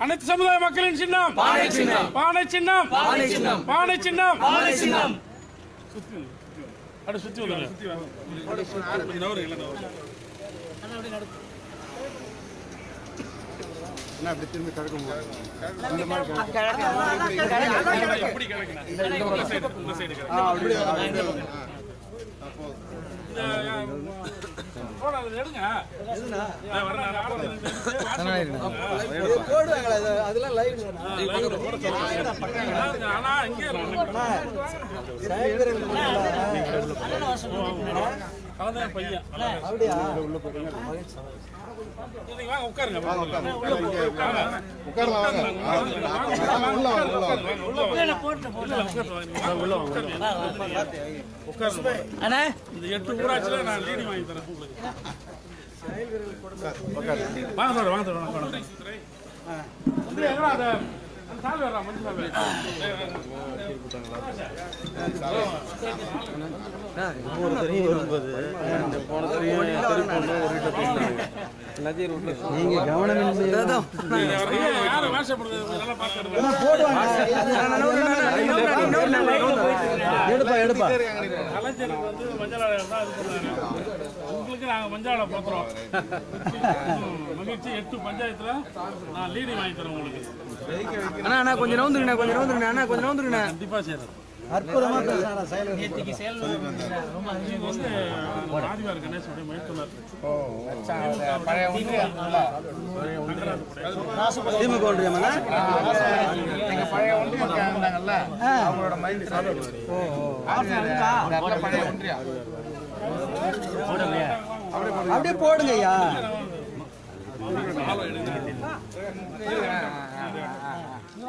அனைத்து சமுதாய மக்களின் சின்னம். பானை சின்னம். பானை சின்னம். பானை சின்னம். பானை சின்னம். பானை சின்னம். அட சுத்தி வந்துருங்க சுத்தி வாங்க நவருங்க இல்ல அதை எடுங்க. நான் வரேன், நான் ஆளை நிறுத்தி, ஆனா இங்கே பையன் உட்காருங்க வாங்க, உள்ள போங்க. வாங்க. இந்த எட்டு ஊராட்சியில நான் லீடிங் வாங்கி தரேன் உங்களுக்கு வாங்க சார் வாங்க சார் வாங்க வாங்க. வந்து எங்கடா அந்த அந்த சால் வேறா உங்களுக்கு நாங்க மகிழ்ச்சி. எட்டு பஞ்சாயத்துல நான் லீடிங் வாங்கி தரேன் உங்களுக்கு. அண்ணா அண்ணா கொஞ்சம் நவுந்துருண்ணா கொஞ்சம் நவுந்துருண்ணா அண்ணா கொஞ்சம் நவுந்துருண்ணா கண்டிப்பா செய்யறேன் அற்புதமா இது வந்து ஆதிவார் கணேசனுடைய மைத்துனர் திமுக ஒன்றியமாண்ணா அப்படியே போடுங்க ஐயா அண்ணா, அப்படியே நவுந்து போடு, பக்கத்துல. எல்லாரும் தெரியும். கொஞ்சம் அவருக்கு அவருக்கு